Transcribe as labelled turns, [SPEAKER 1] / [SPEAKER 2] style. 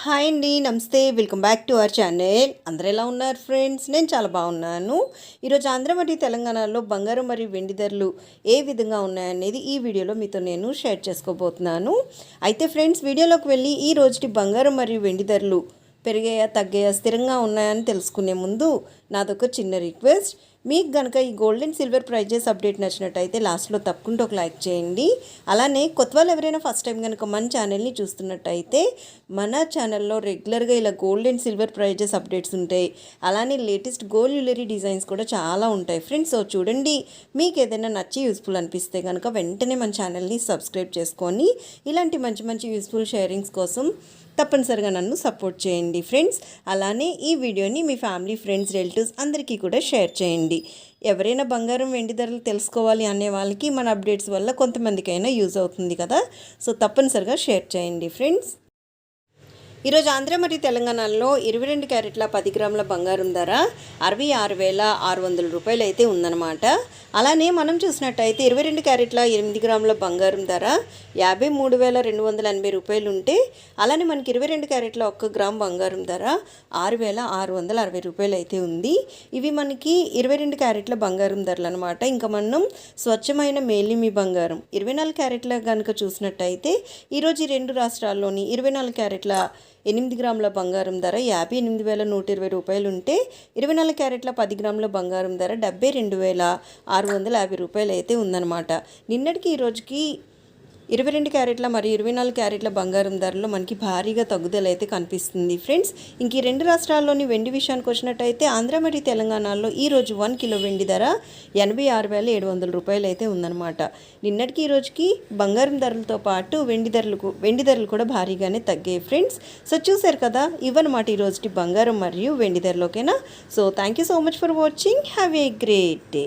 [SPEAKER 1] Hi అండి నమస్తే. Welcome back to our channel. అందరూ ఎలా ఉన్నారు ఫ్రెండ్స్? నేను చాలా బాగున్నాను. ఈరోజు ఆంధ్ర మరియు తెలంగాణలో బంగారం మరియు వెండి ధరలు ఏ విధంగా ఉన్నాయనేది ఈ వీడియోలో మీతో నేను షేర్ చేసుకోబోతున్నాను. అయితే ఫ్రెండ్స్ వీడియోలోకి వెళ్ళి ఈ రోజుటి బంగారం మరియు వెండి ధరలు పెరిగాయా తగ్గాయా స్థిరంగా ఉన్నాయని తెలుసుకునే ముందు నాదొక చిన్న రిక్వెస్ట్. మీకు కనుక ఈ gold and silver prices update నచ్చినట్టయితే లాస్ట్లో తప్పకుండా ఒక లైక్ చేయండి. అలానే కొత్త వాళ్ళు ఎవరైనా ఫస్ట్ టైం కనుక మన ఛానల్ని చూస్తున్నట్టయితే మన ఛానల్లో రెగ్యులర్గా ఇలా gold and silver prices updates ఉంటాయి. అలానే లేటెస్ట్ గోల్డ్ జ్యువెలరీ డిజైన్స్ కూడా చాలా ఉంటాయి ఫ్రెండ్స్. సో చూడండి మీకు ఏదైనా నచ్చి యూస్ఫుల్ అనిపిస్తే కనుక వెంటనే మన ఛానల్ని సబ్స్క్రైబ్ చేసుకొని ఇలాంటి మంచి మంచి యూస్ఫుల్ షేరింగ్స్ కోసం తప్పనిసరిగా నన్ను సపోర్ట్ చేయండి ఫ్రెండ్స్. అలానే ఈ వీడియోని మీ ఫ్యామిలీ ఫ్రెండ్స్ రిలేటివ్స్ అందరికీ కూడా షేర్ చేయండి. ఎవరైనా బంగారం వెండి ధరలు తెలుసుకోవాలి అనే వాళ్ళకి మన అప్డేట్స్ వల్ల కొంతమందికైనా యూజ్ అవుతుంది కదా. సో తప్పనిసరిగా షేర్ చేయండి ఫ్రెండ్స్. ఈరోజు ఆంధ్ర మరియు తెలంగాణలో ఇరవై రెండు క్యారెట్ల పది గ్రాముల బంగారం ధర అరవై ఆరు వేల ఆరు వందల రూపాయలు అయితే ఉందన్నమాట. అలానే మనం చూసినట్టయితే ఇరవై రెండు క్యారెట్ల ఎనిమిది గ్రాముల బంగారం ధర యాభై మూడు వేల రెండు వందల ఎనభై రూపాయలు ఉంటే అలానే మనకి ఇరవై రెండు క్యారెట్ల ఒక్క గ్రామ్ బంగారం ధర ఆరు వేల ఆరు వందల అరవై రూపాయలు అయితే ఉంది. ఇవి మనకి ఇరవై రెండు క్యారెట్ల బంగారం ధరలు అనమాట ఇంకా మనం స్వచ్ఛమైన మేలిమి బంగారం ఇరవై నాలుగు క్యారెట్ల కనుక చూసినట్టయితే ఈరోజు ఈ రెండు రాష్ట్రాల్లోని ఇరవై నాలుగు క్యారెట్ల ఎనిమిది గ్రాముల బంగారం ధర యాభై ఎనిమిది వేల నూట ఇరవై రూపాయలు ఉంటే ఇరవై నాలుగు క్యారెట్ల పది గ్రాముల బంగారం ధర డెబ్బై రెండు వేల ఆరు వందల యాభై రూపాయలు అయితే ఉందన్నమాట. నిన్నటికి ఈ రోజుకి ఇరవై రెండు క్యారెట్ల మరియు ఇరవై నాలుగు క్యారెట్ల బంగారం ధరలో మనకి భారీగా తగ్గుదల అయితే కనిపిస్తుంది ఫ్రెండ్స్. ఇంక ఈ రెండు రాష్ట్రాల్లోని వెండి విషయానికి వచ్చినట్టయితే ఆంధ్ర మరియు తెలంగాణలో ఈరోజు వన్ కిలో వెండి ధర ఎనభై ఆరు వేల ఏడు వందల రూపాయలు అయితే ఉందన్నమాట. నిన్నటికి ఈ రోజుకి బంగారం ధరలతో పాటు వెండి ధరలకు వెండి ధరలు కూడా భారీగానే తగ్గాయి ఫ్రెండ్స్. సో చూసారు కదా ఇవన్నమాట ఈరోజుకి బంగారం మరియు వెండి ధరలోకేనా? So thank you so much for watching. Have a great day.